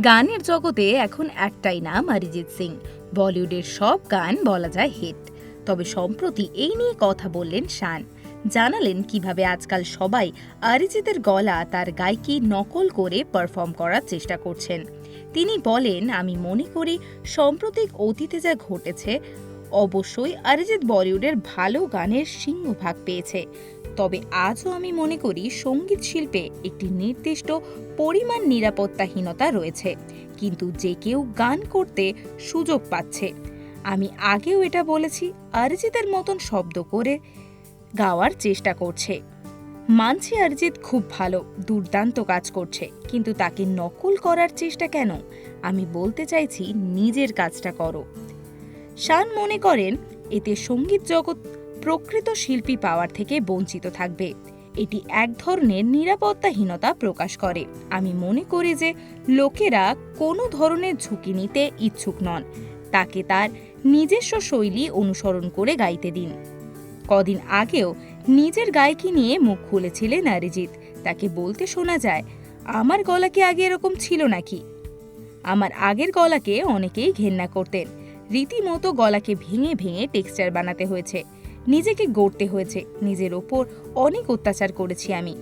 গানের জগতে এখন একটাই নাম অরিজিৎ সিং। বলিউডের সব গান বলা যায় হিট। তবে সম্প্রতি এই নিয়ে কথা বললেন শান। জানালেন কীভাবে আজকাল সবাই অরিজিতের গলা তার গায়কি নকল করে পারফর্ম করার চেষ্টা করছেন। তিনি বলেন, আমি মনে করি সাম্প্রতিক অতীতে যা ঘটেছে, অবশ্যই অরিজিৎ বলিউডের ভালো গানের সিংহভাগ পেয়েছে। তবে আজও আমি মনে করি সংগীত শিল্পে একটি নির্দিষ্ট পরিমাণ নিরাপত্তাহীনতা রয়েছে। কিন্তু যে কেউ গান করতে সুযোগ পাচ্ছে। আমি আগেও এটা বলেছি, অরিজিতের মতন শব্দ করে গাওয়ার চেষ্টা করছে। মানছি অরিজিৎ খুব ভালো, দুর্দান্ত কাজ করছে, কিন্তু তাকে নকল করার চেষ্টা কেন? আমি বলতে চাইছি নিজের কাজটা করো। শান মনে করেন, এতে সংগীত জগৎ প্রকৃত শিল্পী পাওয়ার থেকে বঞ্চিত থাকবে। এটি এক ধরনের নিরাপত্তাহীনতা প্রকাশ করে। আমি মনে করি যে লোকেরা কোনো ধরনের ঝুঁকি নিতে ইচ্ছুক নন। তাকে তার নিজস্ব শৈলী অনুসরণ করে গাইতে দিন। কদিন আগেও নিজের গায়কি নিয়ে মুখ খুলেছিলেন অরিজিৎ। তাকে বলতে শোনা যায়, আমার গলা কি আগে এরকম ছিল নাকি? আমার আগের গলাকে অনেকেই ঘেন্না করতেন। রীতিমতো গলাকে ভেঙে ভেঙে টেক্সচার বানাতে হয়েছে। নিজেকে গড়তে হয়েছে। নিজের ওপর অনেক অত্যাচার করেছি আমি।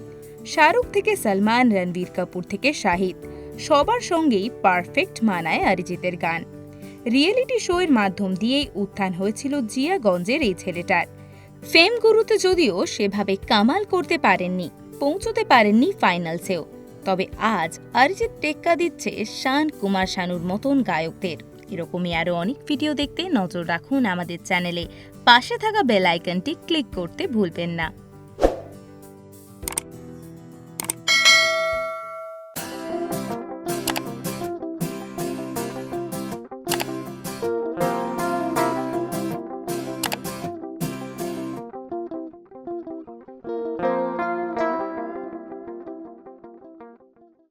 শাহরুখ থেকে সলমান, রণবীর কাপুর থেকে শাহিদ, সবার সঙ্গেই পারফেক্ট মানায় অরিজিতের গান। রিয়েলিটি শো এর মাধ্যম দিয়েই উত্থান হয়েছিল জিয়াগঞ্জের এই ছেলেটার। ফেম গুরুতে যদিও সেভাবে কামাল করতে পারেননি, পৌঁছতে পারেননি ফাইনালসেও। তবে আজ অরিজিৎ টেক্কা দিচ্ছে শান কুমার শানুর মতন গায়কদের। এরকমই আরও অনেক ভিডিও দেখতে নজর রাখুন আমাদের চ্যানেলে পাশে থাকা বেল আইকনটি ক্লিক করতে ভুলবেন না।